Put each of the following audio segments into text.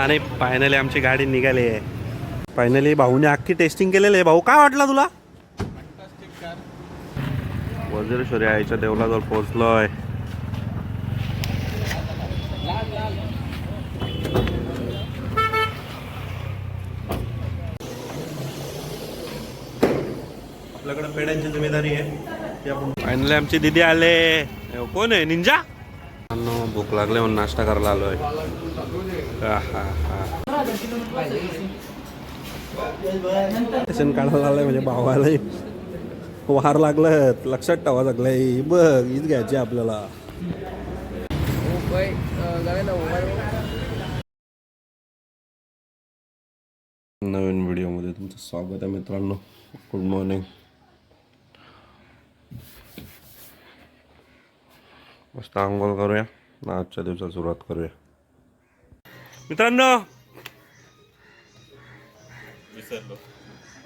आणि फायनली आमची गाडी निघाली आहे. फायनली भाऊने अख्खी टेस्टिंग केलेली आहे. भाऊ काय वाटलं तुला? वज्रेश्वरी आईच्या देवलाजवळ पोहोचलोय. आपल्याकडे पेड्यांची जिम्मेदारी आहे. फायनली आमची दिदी आले. कोण आहे? निंजा? भूक लागले म्हणून नाश्ता करायला आलोय. हा, हा, हा. टेन्शन काढायला आलंय म्हणजे भावाला वार लागलं लक्षात ठेवा लागलंय बघ हीच घ्यायची आपल्याला. नवीन व्हिडिओमध्ये तुमचं स्वागत आहे मित्रांनो. गुड मॉर्निंग मस्त आंघोळ करूया. आजच्या दिवसात सुरुवात करूया. मित्रांनो.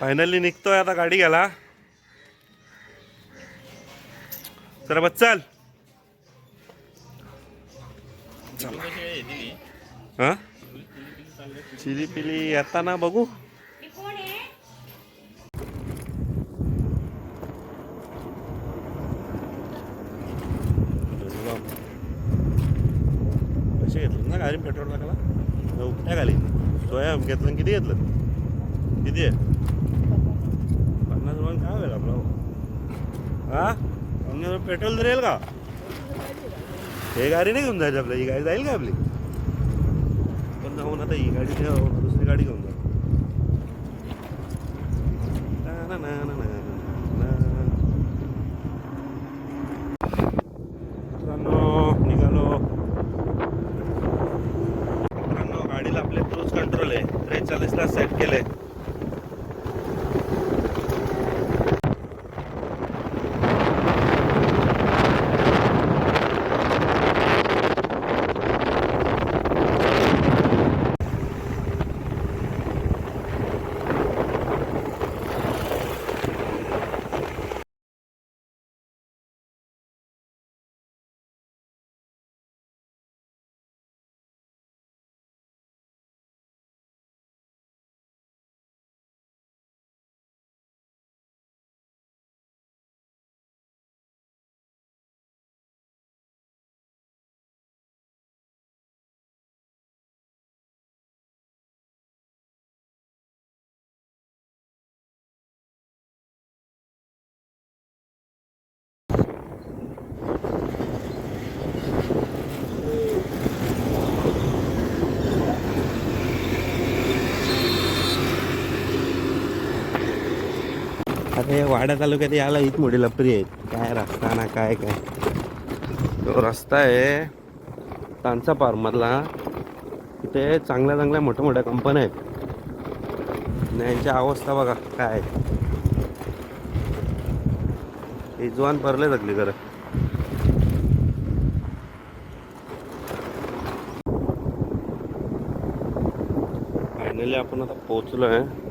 फायनली निघतोय आता गाडी घ्यायला. चला बस चल. हा? चिली पिली येताना बघू. पैसे घेतलं ना गाडी? पेट्रोल टाकायला? नऊ काय घाली सोया घेतलं किती घेतलं किती आहे पन्नास रुपये काय होईल आपला हा पन्नास रुपये पेट्रोल तर येईल का हे गाडी नाही घेऊन जायची आपल्या ही गाडी जाईल का आपली पण जाऊन आता ही गाडी ठेव दुसरी गाडी घेऊन जा ना, ना, ना, ना, ना, ना. मित्रांनो निघालो मित्रांनो गाडीला आपले क्रूज कंट्रोल आहे त्रेचाळीसला सेट केले अरे वाडा तालुक्यात यायला हीच मोठी लपरी आहेत. काय रस्ता ना काय काय. तो रस्ता आहे तांचा पारमधला तिथे चांगल्या चांगल्या मोठ्या मोठ्या कंपन्या आहेत. यांची अवस्था बघा काय. इजवान भरले जगली खरं फायनली आपण आता पोहोचलो आहे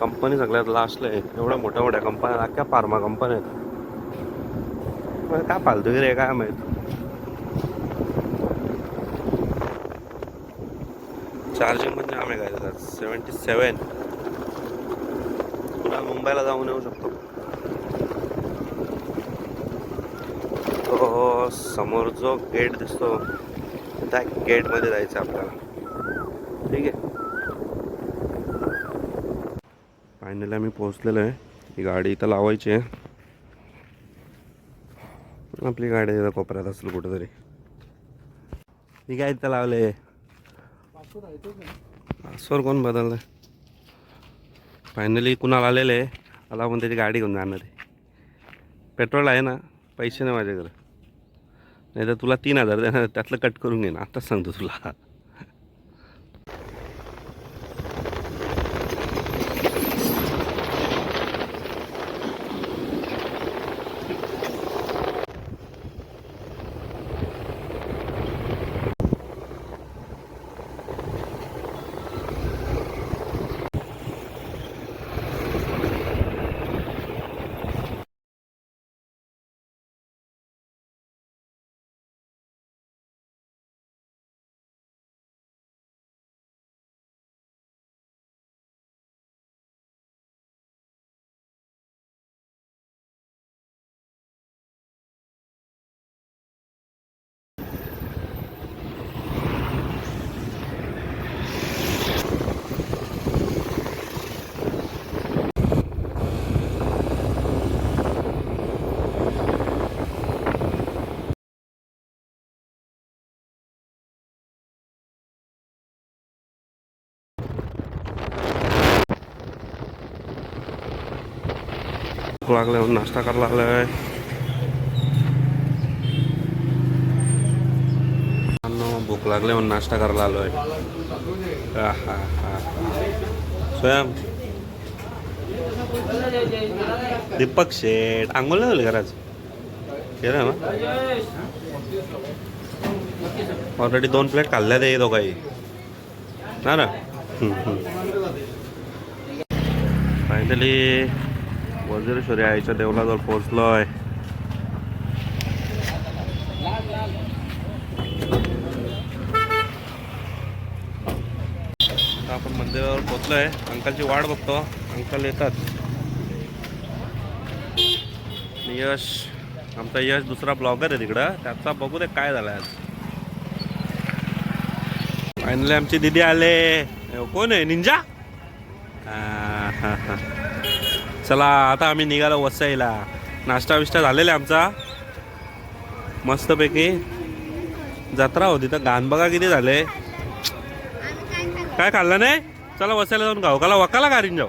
कंपनी सगळ्यात लास्टला आहे. एवढ्या मोठ्या मोठ्या कंपन्या अख्ख्या फार्मा कंपन्या आहेत. मग काय फालतूगिरी आहे काय माहीत? चार्जिंग पण जाम आहे काय सेवन्टी सेवन पुन्हा मुंबईला जाऊन येऊ शकतो? तो समोर जो गेट दिसतो त्या गेटमध्ये जायचं आहे आपल्याला. ठीक आहे? फायनली आम्ही पोहोचलेलो आहे. ही गाडी इथं लावायची आहे. आपली गाडी इथं कोपऱ्यात असेल कुठेतरी. ही काय इथं लावले सर कोण बदललं? फायनली कुणाला आलेलं आहे? पण त्याची गाडी घेऊन जाणार आहे. पेट्रोल आहे ना? पैसे नाही माझ्याकडे. नाही तर तुला तीन हजार देणार त्यातलं कट करून घेईन आत्ताच सांगतो तुला. भूक लागले म्हणून नाश्ता करायला आलोय मित्रांनो, भूक लागले म्हणून नाश्ता करायला आलो आहे हा, हा. स्वयं दीपक शेठ आंघोळ नाही झाली घराच केलं ना ऑलरेडी दोन प्लेट खाल्ल्या ते दोघाही ना ना? फायनली वज्रेश्वरी आईच्या देवळाजवळ पोहोचलोय. आता आपण मंदिरावर पोहोचलोय. अंकलची वाट बघतो. अंकल येतात. यश आमचा यश दुसरा ब्लॉगर आहे तिकडं. त्याचा बघू दे काय झालाय आज. फायनली आमची दिदी आले. कोण आहे? निंजा? हा, हा, हा. चला आता आम्ही निघालो वसईला नाश्ता विष्टा झालेला आहे आमचा. मस्तपैकी. जत्रा होती तर गाण बघा किती झाले. काय खाल्लं नाही? चला वसायला जाऊन गाव काला वकाला गारीन जाऊ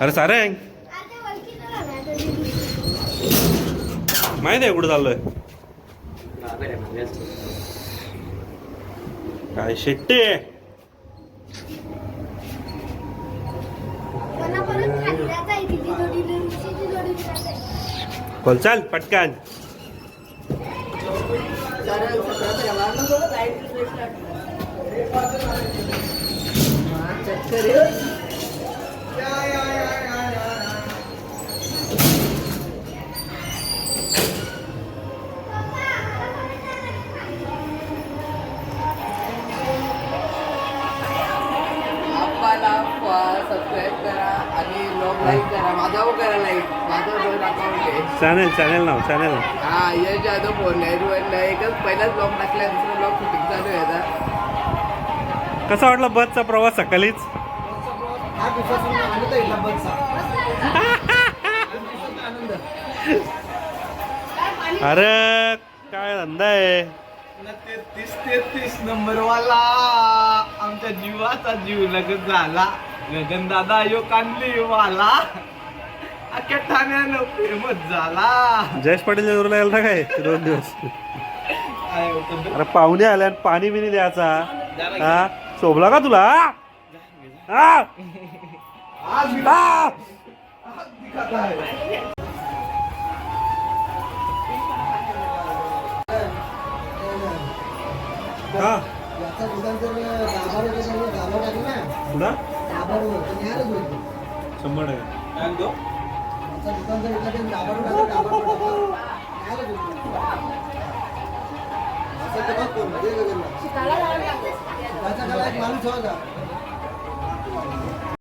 अरे सारे. माहीत आहे कुठं चाललोय? काय शेट्टे? बोल चाल पटकन. सबस्क्राईब करा आणि लॉग लाईक करा. करा लाईक माझं दोन अकाउंट आहे चॅनेल चॅनेल नाव चॅनेल हा यश जाधव फोन नेहरू एकच पहिलाच ब्लॉग टाकला दुसरा ब्लॉग शूटिंग चालू आहे आता. कसा वाटला बसचा प्रवास सकाळीच? अरे काय धंदा आहे? तेहतीस तेहतीस नंबर वाला आमच्या जीवाचा जीव लगत झाला. गगन दादा यो कांदली वाला अख्ख्या ठाण्यानं फेमस झाला. जयेश पाटील जोरला गेला काय? दोन दिवस. काय होतं? अरे पाहुणे आले आणि पाणी बिनी द्यायचा. हा? शोभला का तुला? हा? आज दिखा- आ! आज दिखाता है? का याचा दुकान तर दाबावर होतं त्यामुळे दाबा टाकलं ना पुढा शंभर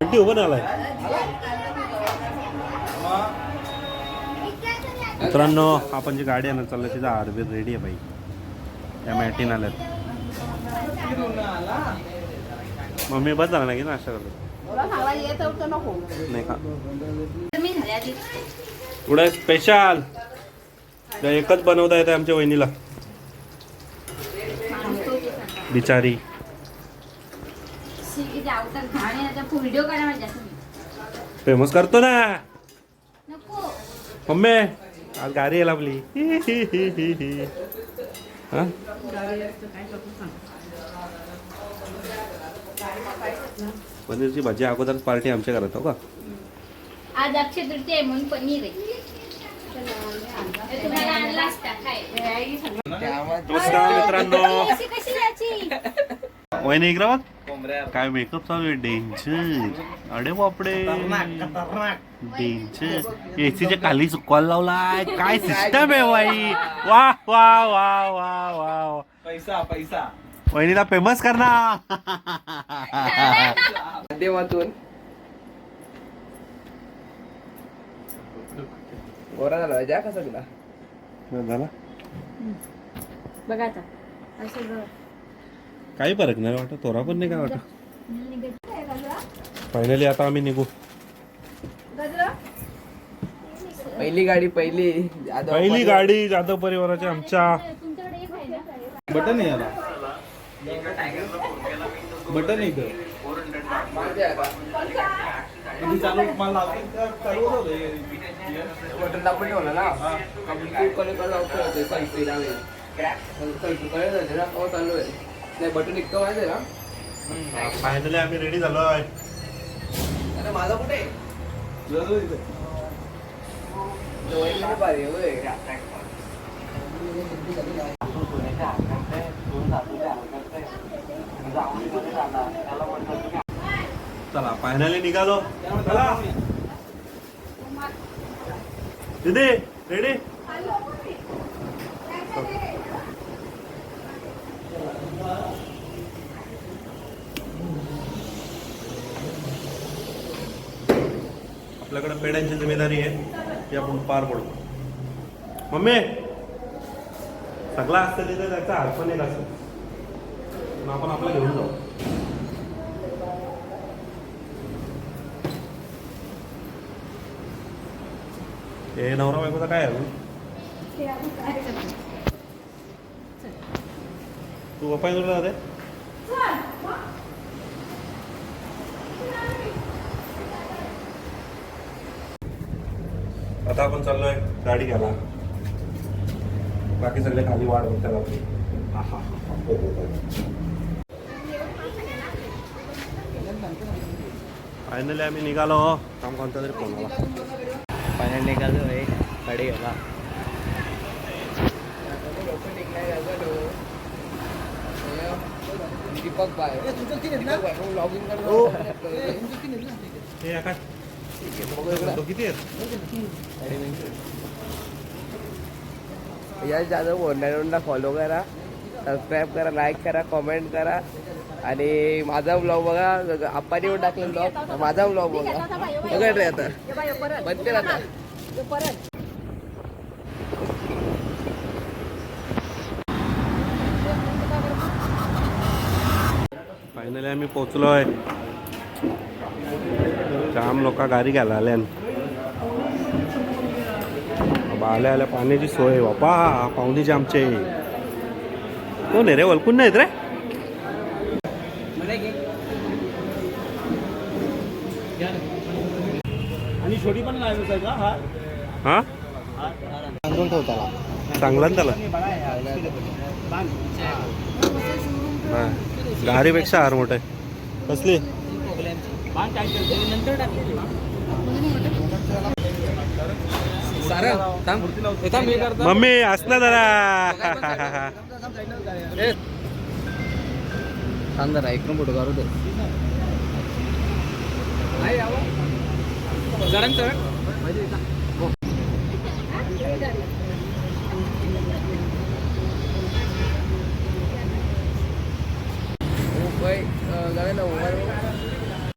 टक्के उभं आलाय मित्रांनो आपण जी गाडी आणत चाललो तिचा आरबीर रेडी आहे बाई. या मॅटीन आल्यात. मम्मी बस झाला नाही की नाश्ता करतो नाही का? पुढे स्पेशल एकच बनवता येते आमच्या वहिनीला. बिचारी. आहे फेमस करतो ना. नको. मम्मी आज गाडी यायला आपली हि, हि, हि, हि, हि. हा? पनीरची भाजी अगोदर पार्टी आमच्या घरात हो का? आज अक्षय तृतीय म्हणून पनीर आहे. तुम्हाला आणला असता काय? नमस्कार मित्रांनो. वहिनी मेकअप चालू आहे? डेंजर. अरे बापडे. डेंजर. एसीच्या खाली सुकवायला लावलाय. काय सिस्टम आहे बाई? वा वा वा वा वा. पैसा पैसा. वहिनीला फेमस करणार माध्यमातून गोरा झाला जा कसा तुला झाला. बघा आता असं बघ. काही फरक नाही वाटत थोडा पण नाही काय वाटत. फायनली आता आम्ही निघू. पहिली गाडी पहिली जाधव पहिली. गाडी जाधव परिवाराची आमच्या. तुमच्याकडे एक आहे ना? बटन आहे याला. बटन आहे? किती चालू मला चालू बटन दाबून ठेवलं ना? तू कलेकडे लावतो सेल्फी लावे सेल्फी कडे जायचं ना? हो चालू आहे. नाही बटन इतकं माहिती आहे ना? फायनली आम्ही रेडी झालोय अरे माझा कुठे? किती भारी आहे, होय. चला फायनली निघालो. चला. दीदी रेडी आपल्याकडे पेड्यांची जिम्मेदारी आहे ती आपण पार पडतो मम्मी सगळा असतं तिथे त्याचा अडचण पण एक असं मग आपण आपला घेऊन जाऊ. हे नवरा बायकोचा काय आहे तू पप्पा जोडला जाते आता आपण चाललोय गाडी घ्यायला. बाकी सगळे खाली वाढ बघतात आपली. फायनली हो, हो, हो. आम्ही निघालो. काम कोणता तरी फोन आला. फायनल निघालो आहे गाडी घ्यायला. दीपक बाय किती यश जाधव ओंडाळोंडा फॉलो करा सबस्क्राईब करा लाईक करा कॉमेंट करा. आणि माझा ब्लॉग बघा आपण येऊन टाकले ब्लॉग माझा ब्लॉग बघा. बघा रे आता. बंद कर आता. फायनली आम्ही पोचलोय. जाम लोक गाडी घ्यायला आल्यान. बाबा आल्या आल्या पाण्याची सोय. बापा पाहुणीचे आमचे. कोण आहे रे? वलकून नाहीत रे? छोटी पण लावायचं का? हा? हा? चांगला ना त्याला. हा. गाडीपेक्षा हार मोठं आहे. कसली? मम्मी हस ना जरा. थांब जरा इकडून फोटो काढू दे.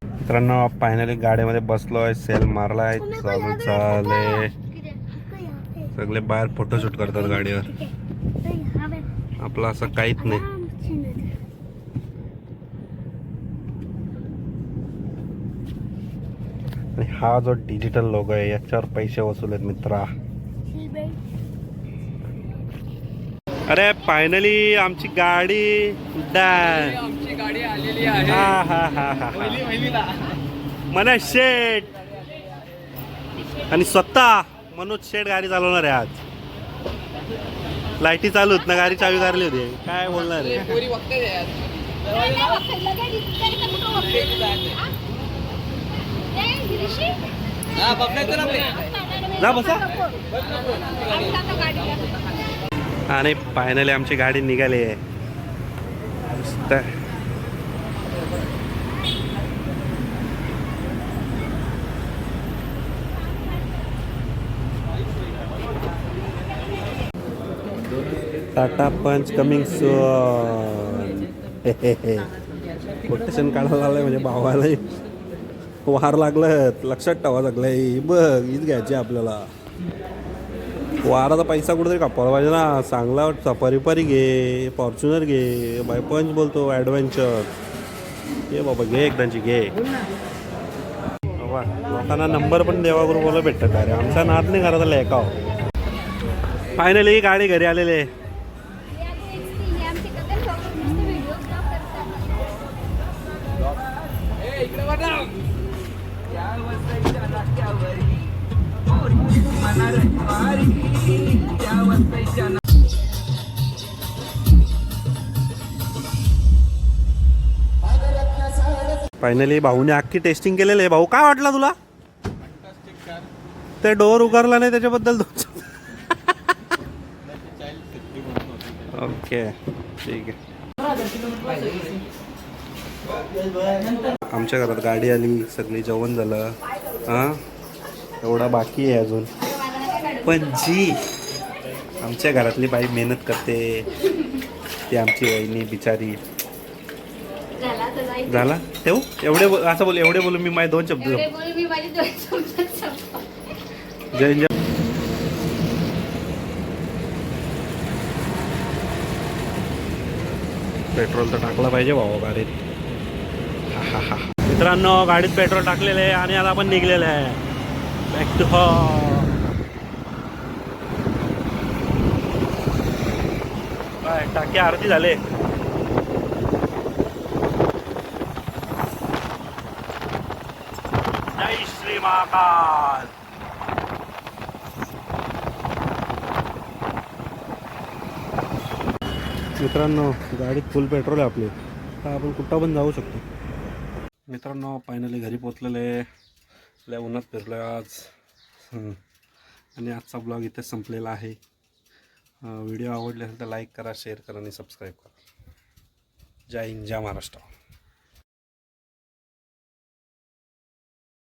मित्रांनो फायनली गाडीमध्ये बसलोय सेल मारलाय चालू झाले सगळे बाहेर फोटोशूट करतात गाडीवर. आपलं असं काहीच नाही. आणि हा जो डिजिटल लोगो आहे याच्यावर पैसे वसूल आहेत मित्रा. अरे फायनली आमची गाडी डॅन. आमची गाडी आलेली हा हा हा हा. मनोज शेठ. आणि स्वतः मनोज शेठ गाडी चालवणार आहे आज. लाईटी चालू आहेत ना गाडी चावी काढली होती. काय बोलणार आहे पोरी बघते ते आज. हा, बघण्याचं ना ते. जा बसा. आणि फायनली आमची गाडी निघाली आहे. टाटा पंच कमिंग सून कोटेशन काढायला आलंय म्हणजे भावाला वार लागलं लक्षात ठेवा सगळं. बघ हीच घ्यायची आपल्याला. वाराचा पैसा कुठेतरी कापायला पाहिजे ना. चांगला सफारी परी घे फॉर्च्युनर घे. बाय पंच बोलतो ॲडव्हेंचर. घे बाबा घे एकदाची घे. बाबा लोकांना नंबर पण देवाकडून बोला भेटतात. अरे आमचा नाद नाही करायचा लेका फायनली गाडी घरी आलेले आहे. फायनली भाऊने अख्खी टेस्टिंग केलेलं आहे. भाऊ काय वाटला तुला? ते डोअर उगारला नाही त्याच्याबद्दल ओके ठीक आहे. आमच्या घरात गाडी आली सगळी जेवण झालं. हां? एवढा बाकी आहे अजून. पण जी आमच्या घरातली बाई मेहनत करते ती आमची वहिनी बिचारी. झाला? ठेवू? एवढे असं बोल एवढे बोलून मी माझे दोन शब्द जय जय पेट्रोल तर टाकलं पाहिजे भाऊ गाडीत. हा, हा, हा. मित्रांनो गाडीत पेट्रोल टाकलेलं आहे आणि आता आपण निघलेलं आहे. बॅक टू हो टाकी आरती झाले जय श्री महाकाल मित्रांनो गाडीत फुल पेट्रोल आहे आपली. तर आपण कुठं पण जाऊ शकतो. मित्रांनो फायनली घरी पोचलेले लय उन्हात फिरलो आहे आज. आणि आजचा ब्लॉग इथे संपलेला आहे. व्हिडिओ आवडले असेल तर लाईक करा शेअर करा आणि सबस्क्राईब करा. जय हिंद जय महाराष्ट्र.